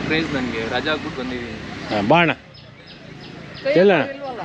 Craze ನನಗೆ ರಜಾ ಹಾಕ್ಬಿಟ್ಟು ಬಂದಿದ್ದೀನಿ ಹಾಂ ಬಾಣ ಇಲ್ಲ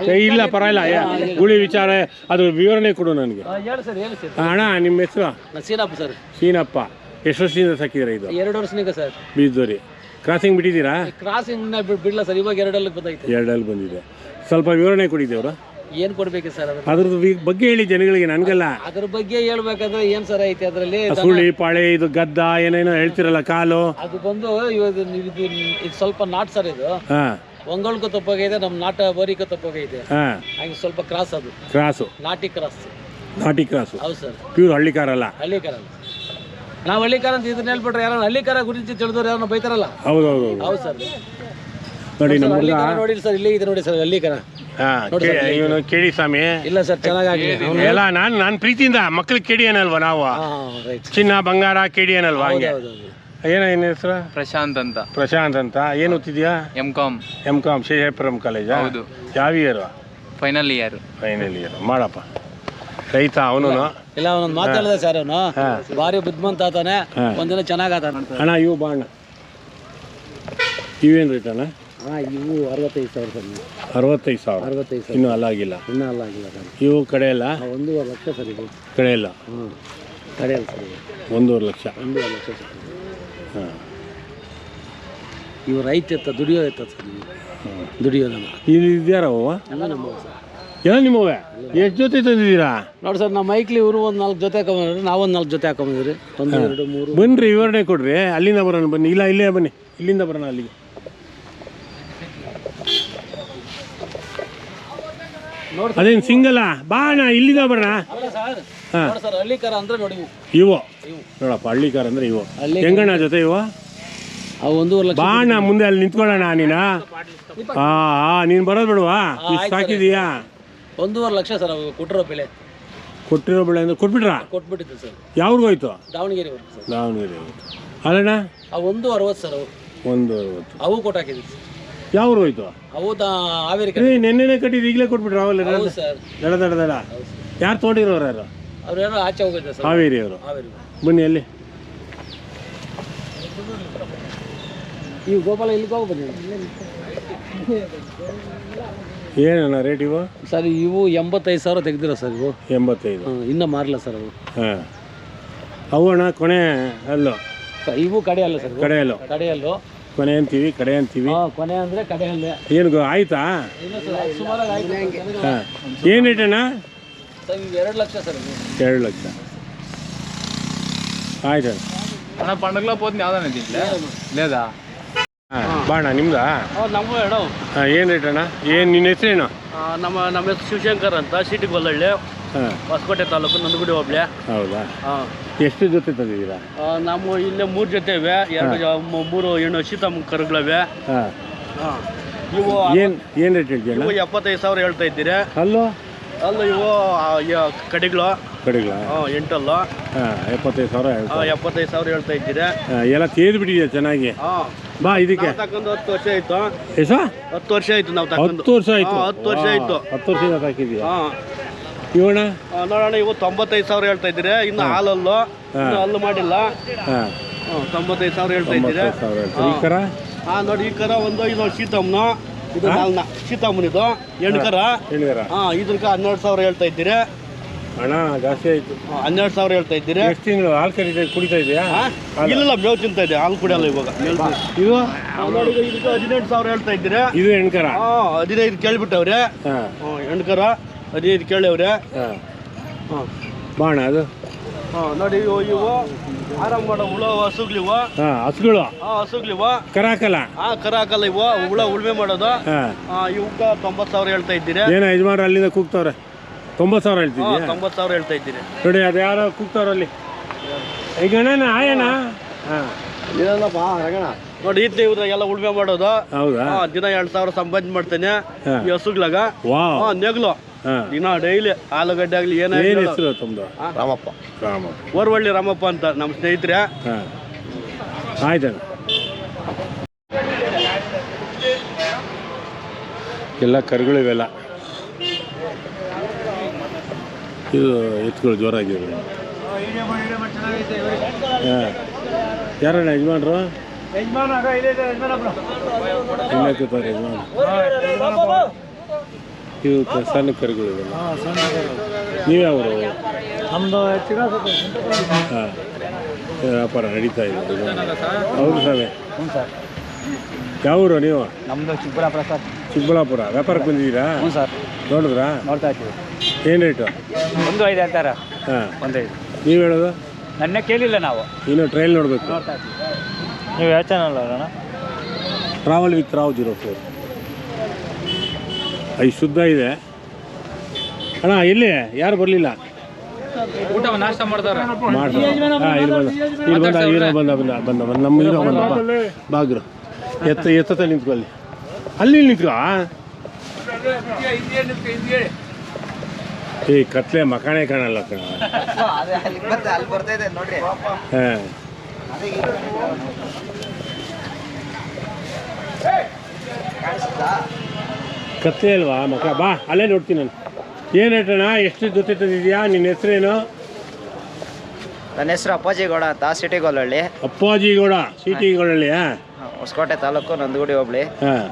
ಏ, ಇಲ್ಲ ಪರವಾಗಿಲ್ಲ. ಏ, ಗುಳಿ ವಿಚಾರ ಅದು ವಿವರಣೆ ಕೊಡು ನನಗೆ. ಹೇಳಿ ಸರ್ ಹೇಳಿ ಸರ್. ಅಣ್ಣ ನಿಮ್ಮ ಹೆಸರು? ನಾನು ಸೀನಪ್ಪ ಸರ್. ಶೀನಪ್ಪ ಎಷ್ಟು ವರ್ಷದಿಂದ ಸಾಕಿದ್ದೀರಾ ಇದು? ಎರಡು ವರ್ಷನಿಗೆ ಸರ್. ಬೀಜದೋರಿ ಕ್ರಾಸಿಂಗ್ ಬಿಟ್ಟಿದ್ದೀರಾ? ಕ್ರಾಸಿಂಗ್ ಬಿಡ್ಲ ಸರ್. ಇವಾಗ ಎರಡಲ್ಲಿ ಬಂದೈತೆ ಎರಡಲ್ಲಿ ಬಂದಿದೆ. ಸ್ವಲ್ಪ ವಿವರಣೆ ಕೊಡಿದ್ದೇವ್ರು ಏನ್ ಕೊಡ್ಬೇಕು ಸರ್ ಅದ್ರ ಅದ್ರದ್ದು ವಿ- ಬಗ್ಗೆ ಹೇಳಿ ಜನಗಳಿಗೆ ನನಗೆಲ್ಲ. ಅದ್ರ ಬಗ್ಗೆ ಹೇಳ್ಬೇಕಂದ್ರೆ ಏನ್ ಸರ್ ಐತೆ ಅದರಲ್ಲಿ? ಸುಳಿ ಪಾಳೆ ಇದು ಗದ್ದ ಏನೇನೋ ಹೇಳ್ತಿರಲ್ಲ ಕಾಲು. ಅದು ಬಂದು ಇವತ್ತು ಇದು ಇದು ಸ್ವಲ್ಪ ನಾಟ್ ಸರ್ ಇದು. ಹಾ. ಒಂಗೊಳ್ಗೂ ತಪ್ಪಾಗೈತೆ ನಮ್ಮ ನಾಟ ಬೋರಿಕ ತಪ್ಪಾಗೈತೆ ಹಾ. ಹಂಗೆ ಸ್ವಲ್ಪ ಕ್ರಾಸ್ ಅದು. ಕ್ರಾಸು. ನಾಟಿ ಕ್ರಾಸ್. ನಾಟಿ ಕ್ರಾಸು. ಹೌದು ಸರ್. ಪ್ಯೂರ್ ಹಳ್ಳಿ ಕಾರಲ್ಲ ಹಳ್ಳಿಕಾರ ನಾವು ಹಳ್ಳಿಕಾರ ಅಂತ ಇದನ್ನ ಹೇಳ್ಬಿಟ್ರೆ ಯಾರು ಹಳ್ಳಿಕಾರ ಗುరించి ತಿಳಿದವ್ರು ಯಾರನ್ನ ಬೈತಾರಲ್ಲ? ಹೌದು ಹೌದು ಸರ್. ನೋಡಿ ನಮ್ಮ ಹುಡುಗ ನೋಡಿ ಸರ್ ಇಲ್ಲಿ ಇದೆ ನೋಡಿ ಸರ್ ಹಳ್ಳಿ ಕಾರ ಹಾಂ ಇವನು ಕೇಳಿ. ಸ್ವಾಮಿ. ಇಲ್ಲ ಸರ್ ಚೆನ್ನಾಗಿ ಎಲ್ಲ ನಾನು ನಾನು ಪ್ರೀತಿಯಿಂದ ಮಕ್ಳಿಗೆ ಕೇಳಿ ಏನಲ್ವಾ ನಾವು? ಚಿನ್ನ ಬಂಗಾರ ಕೇಳಿ ಏನಲ್ವಾ ಹಂಗೆ? ಏನ ಏನ ಹೆಸರು? ಪ್ರಶಾಂತ್ ಅಂತ. ಪ್ರಶಾಂತ್ ಅಂತ. ಏನು ಓದ್ತಿದ್ಯಾ? M com M com Sheshapuram college ಹೌದು. ಯಾವ year final year final year ಮಾಡಪ್ಪ. ರೈತ ಅವನು ಇಲ್ಲ ಅವನೊಂದು ಮಾತಾಡಿದೆ ಸರ್ ಅವನು. ಭಾರಿ ಬುದ್ಧಿಮಂತ ಆತಾನೆ. ಒಂದಿನ ಚೆನ್ನಾಗ್ ಆತಾನೆ ಅಣ್ಣ ಇವು ಬಾಣ್ಣ ಇವೇನು ಹಾ ಇವು ಅರವತ್ತೈದು ಸಾವಿರ ಸರ್ ಅರವತ್ತೈದು ಸಾವಿರ? ಅರವತ್ತೈದು ಸಾವಿರ. ಇನ್ನೂ ಅಲ್ಲಾಗಿಲ್ಲ ಇನ್ನೂ ಅಲ್ಲ ಆಗಿಲ್ಲ ಸರ್. ಇವು ಕಡೆ ಒಂದೂವರೆ ಲಕ್ಷ ಸರ್ ಇದು ಕಡೆ ಇಲ್ಲ ಹ್ಞೂ ಕಡೆಯಲ್ಲ ಸರ್ ಇದು ಒಂದೂವರೆ ಲಕ್ಷ? ಒಂದೂವರೆ ಲಕ್ಷ ಸರ್ ಹಾಂ. ಇವು ರೈತ ಎತ್ತ ದುಡಿಯೋ ಎತ್ತ ಸರ್ ಇವು. ದುಡಿಯೋದನ್ನ ಇದು ಇದ್ಯಾರವ ಎಲ್ಲ ನಮ್ಮ ಸರ್. ಎಲ್ಲ ನಿಮ್ಮವೆ ಎಷ್ಟು ಜೊತೆ ತಂದಿದ್ದೀರಾ? ನೋಡಿ ಸರ್ ನಮ್ಮ ಮೈಕ್ಲಿ ಇವರು ಒಂದು ನಾಲ್ಕು ಜೊತೆ ಹಾಕೊಂಬಂದ್ರಿ ನಾವೊಂದು ನಾಲ್ಕು ಜೊತೆ ಹಾಕೊಂಬಂದ್ರಿ ಒಂದು ಎರಡು ಮೂರು. ಬನ್ರಿ ವಿವರಣೆ ಕೊಡ್ರಿ. ಅಲ್ಲಿಂದ ಬರೋಣ ಬನ್ನಿ. ಇಲ್ಲ ಇಲ್ಲೇ ಬನ್ನಿ. ಇಲ್ಲಿಂದ ಬರೋಣ ಅಲ್ಲಿಗೆ. ಅದೇನು ಸಿಂಗಲ್ಲ ಬಾ ಅಣ್ಣ ಇಲ್ಲಿಂದ ಬರೋಣ. ಹಾಂ. ಸರ್ ಹಳ್ಳಿ ಕಾರ ಅಂದ್ರೆ ನೋಡಿ ಇವು. ನೋಡಪ್ಪ ಹಳ್ಳಿ ಕಾರ್ ಅಂದ್ರೆ ಇವು. ಹೆಂಗಣ್ಣ ಜೊತೆ ಇವ? ಅವು ಒಂದೂವರೆ ಲಕ್ಷ ಬಾ ಮುಂದೆ ಅಲ್ಲಿ ನಿಂತ್ಕೊಳ್ಳೋಣ ನೀನ. ಹಾ ಹಾ ನೀನು ಬರೋದು ಬಿಡುವಾ? ಇಷ್ಟು ಸಾಕಿದೀಯಾ? ಒಂದೂವರೆ ಲಕ್ಷ ಸರ್ ಅವು ಕೊಟ್ಟಿರೋ ಬೆಲೆ. ಕೊಟ್ಟಿರೋ ಬೆಳೆ ಅಂದ್ರೆ ಕೊಟ್ಬಿಟ್ರ? ಕೊಟ್ಬಿಟ್ಟಿದ್ದೆ ಸರ್. ಯಾವ್ರಿಗೂ ಹೋಯ್ತು? ದಾವಣಗೆರೆವರೆಗೂ ಸರ್. ದಾವಣಗೆರೆ ಹೋಯ್ತು. ಅಲ್ಲಣ್ಣ? ಅವು ಒಂದು ಅರವತ್ತು ಸರ್ ಅವು. ಒಂದು ಅರವತ್ತು. ಅವು ಕೊಟ್ಟಾಕಿದ್ವಿ ಸರ್. ಯಾವ್ರು ಹೋಯ್ತು? ಹೌದಾ ಹಾವೇರಿ ಕಡೆ. ನಿನ್ನೆನೆ ಕಟ್ಟಿದ್ದು ಈಗಲೇ ಕೊಟ್ಬಿಟ್ರು ಅವಲ್ಲ ಹೌದು ಸರ್. ದಡ ದಡ ದಡ. ಹೌದು ಸರ್. ಯಾರು ತೊಗೊಂಡಿರೋರು ಯಾರು? ಆಚೆ ಹೋಗಿದ್ದೆ ಸರ್. ಹಾವೇರಿ ಅವರು. ಹಾವೇರಿ ಬನ್ನಿ ಅಲ್ಲಿ. ನೀವು ಗೋಪಾಲ ಇಲ್ಲಿಗೆ ಹೋಗಿ ಬನ್ನಿ. ಏನಣ್ಣ ರೇಟ್ ಇವು? ಸರ್ ಇವು ಎಂಬತ್ತೈದು ಸಾವಿರ ತೆಗ್ದಿರೋ ಸರ್ ಇವು. ಎಂಬತ್ತೈದು. ಹ್ಮ್, ಇನ್ನೂ ಮಾರಲ್ಲ ಸರ್ ಅವು. ಹಾಂ. ಅವು ಅಣ್ಣ ಕೊನೆ ಅಲ್ಲೋ ಸ- ಇವು ಕಡೆ ಅಲ್ಲ ಸರ್. ಕಡೆಯಲ್ಲೋ. ಕಡೆಯಲ್ಲು. ಕೊನೆ ಅಂತೀವಿ ಕಡೆ ಅಂತೀವಿ ಹಾಂ ಕೊನೆ ಅಂದರೆ ಕಡೆಯಲ್ಲೇ ಏನು ಗೊ- ಆಯ್ತಾ ಇಲ್ಲ ಸರ್ ಅದು ಸುಮಾರಾಗಿ ಆಯ್ತು ಸರ್. ಹಾಂ ಏನು ರೇಟ್ ಅಣ್ಣ ಸರ್ ಇವು ಎರಡು ಲಕ್ಷ ಸರ್ ಇವು ಎರಡು ಲಕ್ಷ ಆಯ್ತು ಅಣ್ಣ పండుగలో పోతుంది ಯಾವ್ದಾನ దీంట్లో లేదా ಹಾಂ ಬಾಣ ನಿಮ್ದಾ ನಮ್ಮ ಎರಡು ಹಾಂ ಏನು ರೇಟ್ ಅಣ್ಣ ಏನು ನಿನ್ನ ಹೆಸರೇನು ನಮ್ಮ ನಮ್ಮ ಹೆಸರು ಶಿವಶಂಕರ್ ಅಂತ ಸಿಟಿಗೆ ಬಲ್ಲಳ್ಳಿ ಹಾಂ ಹೊಸಕೋಟೆ ತಾಲೂಕು ನಂದಗುಡಿ ಹೋಬ್ಳಿ. ಹೌದಾ? ಹಾಂ. ಎಷ್ಟು ಜೊತೆ ತಂದಿದ್ದೀರಾ? ನಮ್ಮ ಇಲ್ಲೇ ಮೂರು ಜೊತೆ ಇವೆ. ಎರಡು ಜ- ಮೂರು ಹೆಣ್ಣು ಶೀತಮ್ಮ ಕರುಗಳಿವೆ ಹಾಂ. ಹಾಂ. ಇವು ಏನು ಏನು ರೇಟ್ ಇವು ಎಪ್ಪತ್ತೈದು ಸಾವಿರ ಹೇಳ್ತಾ ಇದ್ದೀರಿ. ಅಲ್ಲೋ ಅಲ್ಲ ಇವು ಆ, ಯ- ಕಡೆಗಳು ಕಡೆಗಳ ಹಾಂ ಎಂಟಲ್ಲು. ಹಾಂ ಎಪ್ಪತ್ತೈದು ಸಾವಿರ ಎಪ್ಪತ್ತೈದು ಸಾವಿರ ಹೇಳ್ತಾ ಇದ್ದೀರಿ. ಹಾಂ, ಎಲ್ಲ ತೇದು ಬಿಟ್ಟಿದೆ ಚೆನ್ನಾಗಿ? ಹಾಂ. ಬಾ ಇದಕ್ಕೆ. ನಾವು ಹತ್ತು ವರ್ಷ ಆಯ್ತು. ಎಸ ಹತ್ತು ವರ್ಷ ಆಯ್ತು ನಾವು ತಗೊಂಡು ಹತ್ತು ವರ್ಷ ಆಯ್ತು. ಹಾಂ, ಹತ್ತು ವರ್ಷ ಆಯ್ತು. ಹತ್ತು ವರ್ಷದಿಂದ ಸಾಕಿದ್ಯಾ ಹಾಂ. ಇವಣ ನೋಡೋಣ ಇವು ತೊಂಬತ್ತೈದು ಸಾವಿರ ಹೇಳ್ತಾ ಇದ್ದೀರಿ. ಇನ್ನು ಹಾಲಲ್ಲು. ಇನ್ನು ಹಲ್ಲು ಮಾಡಿಲ್ಲ. ತೊಂಬತ್ತೈದು ಸಾವಿರ ಹೇಳ್ತಾ ಇದ್ದೀರಿ. ಈ ಕರ? ಹಾಂ ನೋಡಿ ಈ ಕರ ಒಂದು ಇದು ಶೀತಮ್ಮನ ಇದು ನಾಲ್ನ ಶೀತಮ್ಮನ ಇದು. ಎಣ್ಕರ ಹಾಂ. ಇದಕ್ಕೆ ಹನ್ನೆರಡು ಸಾವಿರ ಹೇಳ್ತಾ ಇದ್ದೀರಿ. ಹಣ ಜಾಸ್ತಿ ಆಯ್ತು. ಹನ್ನೆರಡು ಸಾವಿರ ಹೇಳ್ತಾ ಇದ್ದೀರಿ. ಎಷ್ಟು ತಿಂಗಳು ಹಾಲು ಕರೀತಾ ಕುಡಿತಾ ಇದೆಯಾ? ಇಲ್ಲ ಮೇವು ತಿಂತಾ ಇದೆ ಹಾಲು ಕುಡಿಯಲ್ಲ ಇವಾಗ. ಇದು ಹದಿನೆಂಟು ಸಾವಿರ ಹೇಳ್ತಾ ಇದ್ದೀರಿ. ಇದು ಹೆಣ್ಕರ ಹಾಂ ಹದಿನೈದು ಕೇಳ್ಬಿಟ್ಟವ್ರೆ. ಎಣ್ಕರ ಹದಿನೈದು ಕೇಳವ್ರೆ ಹಾಂ. ಬಾಣ ಅದು. ಹಾಂ ನೋಡಿ ಇವು ಇವು ಆರಾಮ್ ಮಾಡೋ ಹುಳ ಹಸುಗ್ಲಿವ ಹಾಂ ಹಸುಗಳು. ಹಾಂ ಹಸುಗ್ಲಿವು ಕರಾಕಲ್ಲ? ಹಾಂ ಕರ ಹಾಕಲ್ಲ ಇವು. ಹುಳ ಉಳ್ಮೆ ಮಾಡೋದು. ಹಾಂ. ಇವಕ್ಕೆ ತೊಂಬತ್ತು ಸಾವಿರ ಹೇಳ್ತಾ ಇದ್ದೀರಿ. ಏನೋ ಯಜಮಾನ್ರು ಅಲ್ಲಿಂದ ಕೂಗ್ತಾವ್ರೆ? ತೊಂಬತ್ತು ಸಾವಿರ ಹೇಳ್ತೀವಿ ತೊಂಬತ್ತು ಸಾವಿರ ಹೇಳ್ತಾ ಇದ್ದೀರಿ. ನೋಡಿ ಅದು ಯಾರೋ ಕೂಗ್ತಾವ್ರ ಅಲ್ಲಿ. ಈಗ ಅಣ್ಣ ಆಯಣ್ಣ? ಹಾಂ. ನೋಡಿ ಈತ ಇವ್ರಾಗೆಲ್ಲ ಉಳ್ಮೆ ಮಾಡೋದು. ಹೌದಾ? ದಿನ ಎರಡು ಸಾವಿರ ಸಂಪಾದನೆ ಮಾಡ್ತೇನೆ ಈ ಹಸುಗ್ಲಾಗ ನೆಗ್ಲು. ದಿನ ಡೈಲಿ ಆಲೂಗಡ್ಡೆ ಆಗಲಿ ಏನು ಏನಾಗಲಿ ಹೆಸರು ತಮ್ಮದು ರಾಮಪ್ಪ. ರಾಮ ಓರ್ವಳ್ಳಿ ರಾಮಪ್ಪ ಅಂತ ನಮ್ಮ ಸ್ನೇಹಿತರೆ. ಹಾಂ. ಆಯ್ತಣ್ಣ ಎಲ್ಲ ಕರುಗಳಿವೆಲ್ಲ ಇದು ಎತ್ತುಗಳು ಜೋರಾಗಿವೆ. ಹಾಂ. ಯಾರಣ್ಣ ಯಜಮಾನ್ರು? ತಿನ್ನಕ್ಕೆ ಯಜಮಾನ ಇವು ಕ- ಸಣ್ಣ ಕರುಗಳು. ಇವೆಲ್ಲ ನೀವ್ಯಾವರು? ನಮ್ದು ಹಾಂ. ವ್ಯಾಪಾರ ನಡೀತಾ ಇದೆ. ಹೌದು ಸ್ವಾಮಿ ಹ್ಞೂ ಸರ್. ಯಾವರು ನೀವು? ನಮ್ದು ಚಿಕ್ಕಬಳ್ಳಾಪುರ ಸರ್. ಚಿಕ್ಕಬಳ್ಳಾಪುರ. ವ್ಯಾಪಾರಕ್ಕೆ ಬಂದಿದ್ದೀರಾ? ಹ್ಞೂ ಸರ್. ನೋಡಿದ್ರಾ? ನೋಡ್ತಾ ಇದ್ದೀವಿ. ಏನು ರೇಟು? ಒಂದು ಐದು ಹೇಳ್ತಾರ. ಹಾಂ. ಒಂದು ಐದು. ನೀವು ಹೇಳೋದು? ನನ್ನ ಕೇಳಿಲ್ಲ ನಾವು. ಇನ್ನು ಟ್ರೈಲ್ ನೋಡಬೇಕು. ನೀವು ಯಾವ channel ಅವರಣ್ಣ travel with Rao zero four ಐದು ಶುದ್ಧ ಇದೆ. ಅಣ್ಣ ಎಲ್ಲಿ? ಯಾರು ಬರಲಿಲ್ಲ? ಊಟ ನಾಷ್ಟ ಮಾಡ್ತಾರ? ಹಾಂ ಇಲ್ಲಿ ಬಂದ. ಇಲ್ಲಿ ಬಂದ ಹೀರೋ ಬಂದ ಬಂದ ಬಂದ ಬಂದ ನಮ್ಮ ಹೀರೋ ಬಂದ ಬಾಗ್ರು. ಎತ್ತ ಎತ್ತ ನಿಂತ್ಕೊ ಅಲ್ಲಿ. ಅಲ್ಲಿ ನಿಂತ್ಕೊ ಏ ಕತ್ಲೆ ಮಕಾಣೆ ಕಾಣಲ್ಲ ಕಣ. ಅಲ್ಲಿ ಬರ್ತಾ ಹಾಂ ಅಲ್ವಾ? ಮಕ್ಕ ಬಾ ಅಲ್ಲೇ ನೋಡ್ತೀನಿ ನಾನು. ಏನು ಹೇಳ್ತಣ್ಣ ಎಷ್ಟು ಜೊತೆ ತಂದಿದ್ಯಾ? ನಿನ್ನ ಹೆಸರೇನು? ನನ್ನ ಹೆಸರು ಅಪ್ಪಾಜಿಗೌಡ ಅಂತ ಸಿಟಿ ಗೊಲ್ಲಹಳ್ಳಿ ಅಪ್ಪಾಜಿಗೌಡ ಸಿಟಿಗಳಲ್ಲಿ ಹಾಂ ಹೊಸಕೋಟೆ ತಾಲೂಕು ನಂದಗುಡಿ ಹೋಬಳಿ. ಹಾಂ.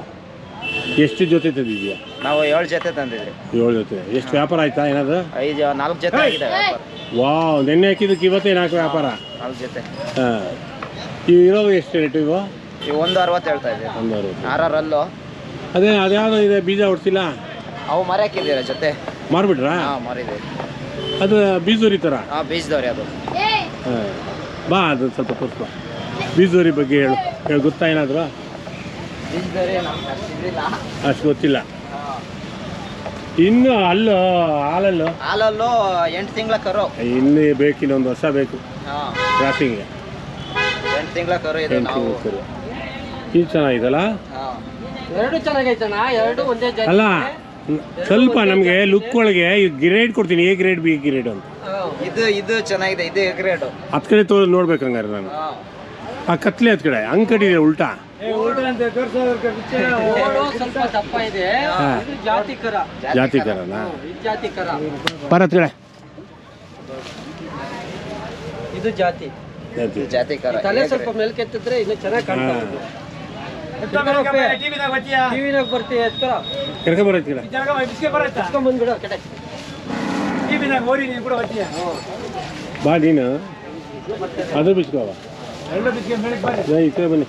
ಎಷ್ಟು ಜೊತೆ ತಂದಿದ್ಯಾ? ನಾವು ಏಳು ಜೊತೆ ತಂದಿದ್ವಿ. ಏಳು ಜೊತೆ. ಎಷ್ಟು ವ್ಯಾಪಾರ ಆಯ್ತಾ ಏನಾದ್ರು? ಐದು ನಾಲ್ಕು ಜೊತೆ ಆಗಿದೆ ವ್ಯಾಪಾರ. ವಾವ್ ನೆನ್ನೆ ಹಾಕಿದ್ದಕ್ಕೆ ಇವತ್ತೇ ನಾಲ್ಕು ವ್ಯಾಪಾರ? ನಾಲ್ಕು ಜೊತೆ. ಹಾಂ. ಇವು ಇರೋ ಎಷ್ಟು ರೇಟು ಇವು? ಇವು ಒಂದು ಅರವತ್ತು ಹೇಳ್ತಾ ಇದ್ದೀವಿ. ಒಂದು ಅರವತ್ತು. ಆರ್ ಆರ್ ಅಲ್ಲು ಅದೇ ಅದ್ಯಾವುದೋ ಇದೆ ಬೀಜ ಹೊಡ್ಸಿಲ್ಲ. ಅವು ಮರ ಹಾಕಿದ್ದೀರ ಜೊತೆ? ಮಾರ್ಬಿಟ್ರಾ? ಹಾಂ ಮರಿದೆ. ಅದು ಬೀಜೂರಿ ಥರ ಹಾಂ ಬೀಜದವ್ರಿ ಅದು. ಹಾಂ ಬಾ ಅದು ಸ್ವಲ್ಪ ತೋರಿಸ್ಬಾ ಬೀಜೂರಿ ಬಗ್ಗೆ ಹೇಳು. ಹೇಳು ಗೊತ್ತಾ ಏನಾದರೂ? ಬೀಜದವ್ರಿ ನಮ್ಗೆ ಅಷ್ಟಿದ್ರಿಲ್ಲ ಅಷ್ಟು ಗೊತ್ತಿಲ್ಲ. ಇನ್ನು ಅಲ್ಲೂ ಹಾಲಲ್ಲು? ಹಾಲಲ್ಲೂ ಎಂಟು ತಿಂಗಳ ಕರು. ಇನ್ನು ಬೇಕು ಇನ್ನೊಂದು ವರ್ಷ ಬೇಕು. ಹಾಂ. ಕ್ರಾಸಿಂಗ್ಗೆ ಎಂಟು ತಿಂಗಳ ಕರು ಇದೆ ನಾವು. ಇದು ಚೆನ್ನಾಗಿದಲ್ಲ ಹಾಂ. ಎರಡು ಚೆನ್ನಾಗೈತಣ್ಣ ಎರಡು ಒಂದೇ ಅಲ್ಲ ಸ್ವಲ್ಪ ನಮಗೆ ಲುಕ್ ಒಳಗೆ ಗ್ರೇಡ್ ಕೊಡ್ತೀನಿ ಎ ಗ್ರೇಡ್ ಬಿ ಗ್ರೇಡ್ ಅಂತ. ಇದು ಇದು ಚೆನ್ನಾಗಿದೆ ಇದು ಗ್ರೇಡು ಹತ್ತು ಕಡೆ ತೋ ನೋಡ್ಬೇಕು ಹಂಗಾರೆ ನಾನು ಆ ಕತ್ಲೆ ಹತ್ ಕಡೆ ಹಂಗ್ ಕಟ್ಟಿದೆ ಉಲ್ಟಾ. ಸ್ವಲ್ಪ ದಪ್ಪ ಇದೆ. ಜಾತಿ ಕರ. ಜಾತಿ ಕರನ ಇದು ಜಾತಿ ಕರ. ಬರ ಹತ್ತು ಕಡೆ. ಇದು ಜಾತಿ. ಜಾತಿ. ಜಾತಿ ಕರ ತಲೆ ಸ್ವಲ್ಪ ಮೇಲ್ಕೆತ್ತಿದ್ರೆ ಇನ್ನು ಚೆನ್ನಾಗಿ ಕಾಣ್ತಾ ಟಿವಿನಾಗ ಬರ್ತೀಯ ಎತ್ಕರ ಎತ್ಕೊಂಡ್ ಬಂದ್ಬಿಡು ಆ ಕಡೆ ಬಾ ನೀನು ಅದು ಬಿಚ್ಕೋ ಬಾ ಈ ಕಡೆ ಬನ್ನಿ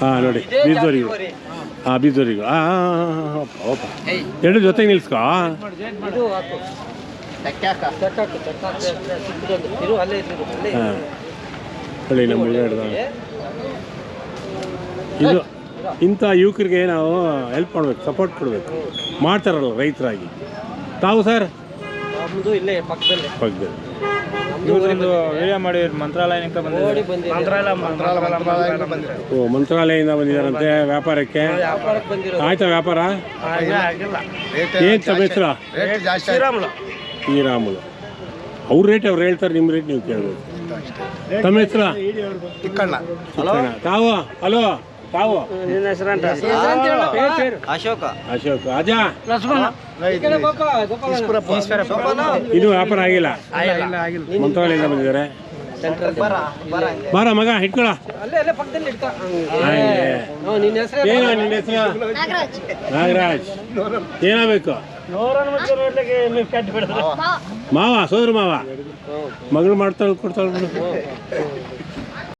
ಹಾಂ ನೋಡಿ ಬೀಜದವರಿಗಳು ಹಾಂ ಬೀಜದವರಿಗಳು ಹಾಂ ಹಾಂ ಹಾಂ ಎರಡು ಜೊತೆಗೆ ನಿಲ್ಸ್ಕೋ ಹಾಂ ಹೇಳಿ ನಮ್ಮ ಹುಡುಗ ಹಿಡ್ದ ಇದು ಇಂಥ ಯುವಕರಿಗೆ ನಾವು ಹೆಲ್ಪ್ ಮಾಡ್ಬೇಕು ಸಪೋರ್ಟ್ ಕೊಡಬೇಕು. ಮಾಡ್ತಾರಲ್ಲ ರೈತರಾಗಿ. ತಾವು ಸರ್ ಇಲ್ಲೇ ಪಕ್ಕದಲ್ಲಿ. ಪಕ್ಕದಲ್ಲಿ. ವಿಡಿಯೋ ಮಾಡಿ ಓ ಮಂತ್ರಾಲಯದಿಂದ ಬಂದಿದ್ದಾರಂತೆ ವ್ಯಾಪಾರಕ್ಕೆ? ಆಯ್ತಾ ವ್ಯಾಪಾರ? ಏನು ತಮ್ಮ ಹೆಸರು ಶ್ರೀರಾಮುಲು. ಅವ್ರ ರೇಟ್ ಅವ್ರು ಹೇಳ್ತಾರೆ ನಿಮ್ಮ ರೇಟ್ ನೀವು ಕೇಳಬೇಕು. ತಮ್ಮ ಹೆಸರ? ತಾವು? ಹಲೋ? ತಾವು ನಿನ್ನ ಹೆಸರಂತ ಅಶೋಕ. ಅಶೋಕ್. ಅಜಾ. ಗೋಪಾಲ ಇದು ವ್ಯಾಪಾರ ಆಗಿಲ್ಲ. ಮಂತ್ರಾಲಯದಿಂದ ಬಂದಿದ್ದಾರೆ. ಬರ ಬರ ಬಾರ ಮಗ ಹಿಡ್ಕೊಳ ಅಲ್ಲೇ ಅಲ್ಲೇ ಪಕ್ಕದಲ್ಲಿ ಇಡ್ಕ ನಿನ್ನ ಹೆಸರು ಏನು ನಿನ್ನ ಹೆಸರು? ನಾಗರಾಜ್. ಏನಾಗಬೇಕು ಮಾವ. ಸೋದ್ರ ಮಾವ. ಮಗಳು ಮಾಡ್ತಾಳೆ ಕೊಡ್ತಾಳೆ ಬಿಡು.